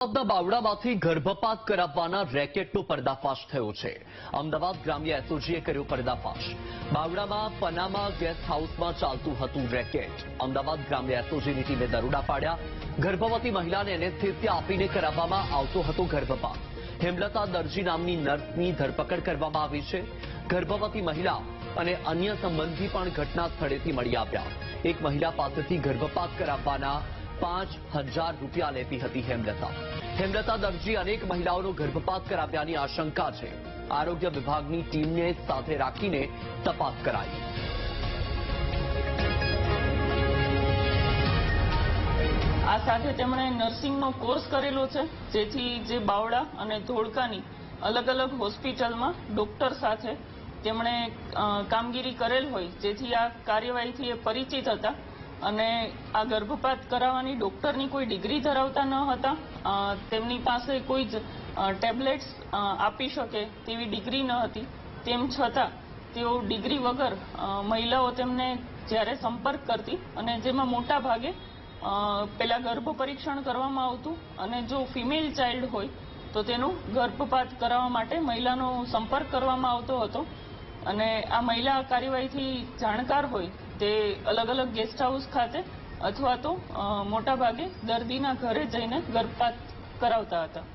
અમદાવાદના બાવડામાંથી ગર્ભપાત કરાવવાના રેકેટનો પર્દાફાશ થયો છે. અમદાવાદ ગ્રામ્ય એસઓજીએ કર્યો પર્દાફાશ. બાવડામાં પનામા ગેસ્ટ હાઉસમાં ચાલતું હતું રેકેટ. અમદાવાદ ગ્રામ્ય એસઓજીની ટીમે દરોડા પાડ્યા. ગર્ભવતી મહિલાને એનેસ્થેસિયા આપીને કરાવવામાં આવતો હતો ગર્ભપાત. હેમલતા દરજી નામની નર્સની ધરપકડ કરવામાં આવી છે. ગર્ભવતી મહિલા અને અન્ય સંબંધી પણ ઘટના સ્થળેથી મળી આવ્યા. એક મહિલા પાસેથી ગર્ભપાત કરાવવાના પાંચ હજાર રૂપિયા લેતી હતી હેમલતા. હેમલતા દરજી અનેક મહિલાઓનો ગર્ભપાત કરાવ્યાની આશંકા છે. આરોગ્ય વિભાગની ટીમને સાથે રાખીને તપાસ કરાઈ. આ સાથે તેમણે નર્સિંગનો કોર્સ કરેલો છે, જેથી જે બાવડા અને ધોળકાની અલગ અલગ હોસ્પિટલમાં ડોક્ટર સાથે તેમણે કામગીરી કરેલ હોય, જેથી આ કાર્યવાહીથી એ પરિચિત હતા. અને આ ગર્ભપાત કરાવવાની ડોક્ટરની કોઈ ડિગ્રી ધરાવતા ન હતા. તેમની પાસે કોઈ જ ટેબ્લેટ્સ આપી શકે તેવી ડિગ્રી ન હતી. તેમ છતાં તેઓ ડિગ્રી વગર મહિલાઓ તેમને જ્યારે સંપર્ક કરતી અને જેમાં મોટા ભાગે પહેલાં ગર્ભ પરીક્ષણ કરવામાં આવતું અને જો ફિમેલ ચાઇલ્ડ હોય, તો તેનું ગર્ભપાત કરાવવા માટે મહિલાનો સંપર્ક કરવામાં આવતો હતો. અને આ મહિલા કાર્યવાહીથી જાણકાર હોય તે અલગ અલગ ગેસ્ટ હાઉસ ખાતે અથવા તો મોટાભાગે દર્દીના ઘરે જઈને ગર્ભપાત કરાવતા હતા.